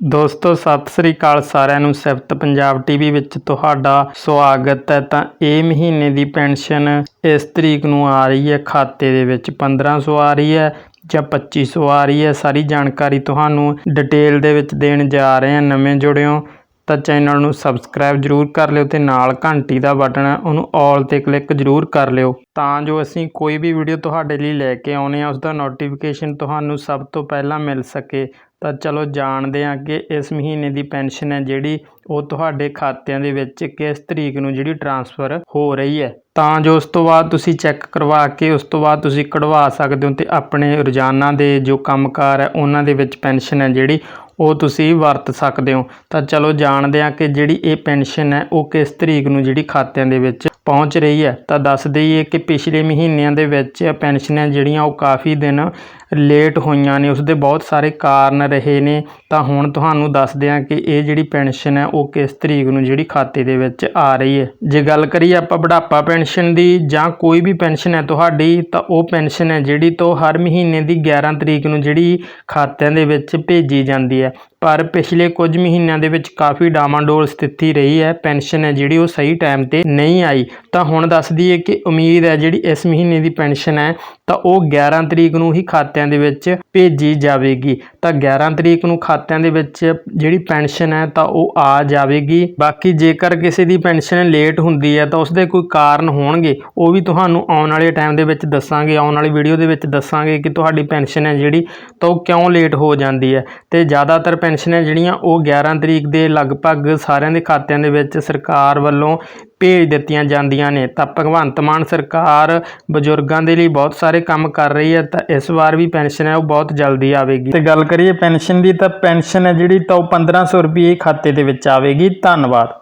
ਦੋਸਤੋ, ਸਤਿ ਸ੍ਰੀ ਅਕਾਲ ਸਾਰਿਆਂ ਨੂੰ ਸਿਫਤ ਪੰਜਾਬ ਟੀਵੀ ਵਿੱਚ ਤੁਹਾਡਾ ਸਵਾਗਤ ਹੈ। ਤਾਂ ਇਹ ਮਹੀਨੇ ਦੀ ਪੈਨਸ਼ਨ ਇਸ ਤਰੀਕ ਨੂੰ ਆ ਰਹੀ ਹੈ। ਖਾਤੇ ਦੇ ਵਿੱਚ 1500 ਆ ਰਹੀ ਹੈ ਜਾਂ 2500 ਆ ਰਹੀ ਹੈ। ਸਾਰੀ ਜਾਣਕਾਰੀ ਤੁਹਾਨੂੰ ਡਿਟੇਲ ਦੇ ਵਿੱਚ ਦੇਣ ਜਾ ਰਹੇ ਹਾਂ। ਨਵੇਂ ਜੁੜਿਓ ਤਾਂ ਚੈਨਲ ਨੂੰ ਸਬਸਕ੍ਰਾਈਬ ਜਰੂਰ ਕਰ ਲਿਓ ਤੇ ਨਾਲ ਘੰਟੀ ਦਾ ਬਟਨ ਹੈ, ਉਹਨੂੰ ਆਲ ਤੇ ਕਲਿੱਕ ਜਰੂਰ ਕਰ ਲਿਓ। ਤਾਂ ਜੋ ਅਸੀਂ ਕੋਈ ਵੀ ਵੀਡੀਓ ਤੁਹਾਡੇ ਲਈ ਲੈ ਕੇ ਆਉਨੇ ਆ ਉਸ ਦਾ ਨੋਟੀਫਿਕੇਸ਼ਨ ਤੁਹਾਨੂੰ ਸਭ ਤੋਂ ਪਹਿਲਾਂ ਮਿਲ ਸਕੇ। ਤਾਂ ਚਲੋ ਜਾਣਦੇ ਹਾਂ ਕਿ ਇਸ ਮਹੀਨੇ ਦੀ ਪੈਨਸ਼ਨ ਹੈ ਜਿਹੜੀ, ਉਹ ਤੁਹਾਡੇ ਖਾਤਿਆਂ ਦੇ ਵਿੱਚ ਕਿਸ ਤਰੀਕ ਨੂੰ ਜਿਹੜੀ ਟਰਾਂਸਫਰ ਹੋ ਰਹੀ ਹੈ। ਤਾਂ ਜੋ ਉਸ ਤੋਂ ਬਾਅਦ ਤੁਸੀਂ ਚੈੱਕ ਕਰਵਾ ਕੇ ਉਸ ਤੋਂ ਬਾਅਦ ਤੁਸੀਂ ਕਢਵਾ ਸਕਦੇ ਹੋ ਤੇ ਆਪਣੇ ਰੋਜ਼ਾਨਾ ਦੇ ਜੋ ਕੰਮਕਾਰ ਹੈ, ਉਹਨਾਂ ਦੇ ਵਿੱਚ ਪੈਨਸ਼ਨ ਹੈ ਜਿਹੜੀ, ਉਹ ਤੁਸੀਂ ਵਰਤ ਸਕਦੇ ਹੋ। ਤਾਂ ਚਲੋ ਜਾਣਦੇ ਹਾਂ ਕਿ ਜਿਹੜੀ ਇਹ ਪੈਨਸ਼ਨ ਹੈ, ਉਹ ਕਿਸ ਤਰੀਕ ਨੂੰ ਜਿਹੜੀ ਖਾਤਿਆਂ ਦੇ ਵਿੱਚ ਪਹੁੰਚ ਰਹੀ ਹੈ। ਤਾਂ ਦੱਸ ਦਈਏ ਕਿ ਪਿਛਲੇ ਮਹੀਨਿਆਂ ਦੇ ਵਿੱਚ ਪੈਨਸ਼ਨਾਂ ਜਿਹੜੀਆਂ, ਉਹ ਕਾਫੀ ਦਿਨ ਲੇਟ ਹੋਈਆਂ ਨੇ ਉਸ ਦੇ ਬਹੁਤ ਸਾਰੇ ਕਾਰਨ ਰਹੇ ਨੇ। ਤਾਂ ਹੁਣ ਤੁਹਾਨੂੰ ਦੱਸਦੇ ਹਾਂ ਕਿ ਇਹ ਜਿਹੜੀ ਪੈਨਸ਼ਨ ਹੈ, ਉਹ ਕਿਸ ਤਰੀਕ ਨੂੰ, ਜਿਹੜੀ ਖਾਤੇ ਦੇ ਵਿੱਚ ਆ ਰਹੀ ਹੈ। ਜੇ ਗੱਲ ਕਰੀਏ ਆਪਾਂ ਬੁਢਾਪਾ ਪੈਨਸ਼ਨ ਦੀ ਜਾਂ ਕੋਈ ਵੀ ਪੈਨਸ਼ਨ ਹੈ ਤੁਹਾਡੀ, ਤਾਂ ਉਹ ਪੈਨਸ਼ਨ ਹੈ ਜਿਹੜੀ ਤੋਂ ਹਰ ਮਹੀਨੇ ਦੀ 11 ਤਰੀਕ ਨੂੰ ਜਿਹੜੀ ਖਾਤਿਆਂ ਦੇ ਵਿੱਚ ਭੇਜੀ ਜਾਂਦੀ ਹੈ। ਪਰ ਪਿਛਲੇ ਕੁਝ ਮਹੀਨਿਆਂ ਦੇ ਵਿੱਚ ਕਾਫੀ ਡਾਮਾਡੋਲ ਸਥਿਤੀ ਰਹੀ ਹੈ, ਪੈਨਸ਼ਨ ਹੈ ਜਿਹੜੀ ਉਹ ਸਹੀ ਟਾਈਮ ਤੇ ਨਹੀਂ ਆਈ। ਤਾਂ ਹੁਣ ਦੱਸ ਦਈਏ ਕਿ ਉਮੀਦ ਹੈ ਜਿਹੜੀ ਇਸ ਮਹੀਨੇ ਦੀ ਪੈਨਸ਼ਨ ਹੈ, ਤਾਂ ਉਹ 11 ਤਰੀਕ ਨੂੰ ਹੀ ਖਾਤਿਆਂ ਦੇ ਵਿੱਚ ਭੇਜੀ ਜਾਵੇਗੀ। ਤਾਂ 11 ਤਰੀਕ ਨੂੰ ਖਾਤਿਆਂ ਦੇ ਵਿੱਚ ਜਿਹੜੀ ਪੈਨਸ਼ਨ ਹੈ ਤਾਂ ਉਹ ਆ ਜਾਵੇਗੀ। ਬਾਕੀ ਜੇਕਰ ਕਿਸੇ ਦੀ ਪੈਨਸ਼ਨ ਲੇਟ ਹੁੰਦੀ ਹੈ ਤਾਂ ਉਸਦੇ ਕੋਈ ਕਾਰਨ ਹੋਣਗੇ, ਉਹ ਵੀ ਤੁਹਾਨੂੰ ਆਉਣ ਵਾਲੇ ਟਾਈਮ ਦੇ ਵਿੱਚ ਦੱਸਾਂਗੇ। ਆਉਣ ਵਾਲੀ ਵੀਡੀਓ ਦੇ ਵਿੱਚ ਦੱਸਾਂਗੇ ਕਿ ਤੁਹਾਡੀ ਪੈਨਸ਼ਨ ਹੈ ਜਿਹੜੀ ਤਾਂ ਉਹ ਕਿਉਂ ਲੇਟ ਹੋ ਜਾਂਦੀ ਹੈ। ਤੇ ਜ਼ਿਆਦਾਤਰ ਪੈਨਸ਼ਨਾਂ ਜਿਹੜੀਆਂ ਉਹ 11 ਤਰੀਕ ਦੇ ਲਗਭਗ ਸਾਰਿਆਂ ਦੇ ਖਾਤਿਆਂ ਦੇ ਵਿੱਚ ਸਰਕਾਰ ਵੱਲੋਂ ਭੇਜ ਦਿੱਤੀਆਂ ਜਾਂਦੀਆਂ ਨੇ। ਤਾਂ ਭਗਵੰਤ ਮਾਨ ਸਰਕਾਰ ਬਜ਼ੁਰਗਾਂ ਦੇ ਲਈ ਬਹੁਤ ਸਾਰੇ ਕੰਮ ਕਰ ਰਹੀ ਹੈ। ਤਾਂ ਇਸ ਵਾਰ ਵੀ ਪੈਨਸ਼ਨ ਹੈ, ਉਹ ਬਹੁਤ ਜਲਦੀ ਆਵੇਗੀ। ਤੇ ਗੱਲ ਕਰੀਏ ਪੈਨਸ਼ਨ ਦੀ, ਤਾਂ ਪੈਨਸ਼ਨ ਹੈ ਜਿਹੜੀ ਤਾਂ ਉਹ 1500 ਰੁਪਏ ਖਾਤੇ ਦੇ ਵਿੱਚ ਆਵੇਗੀ। ਧੰਨਵਾਦ।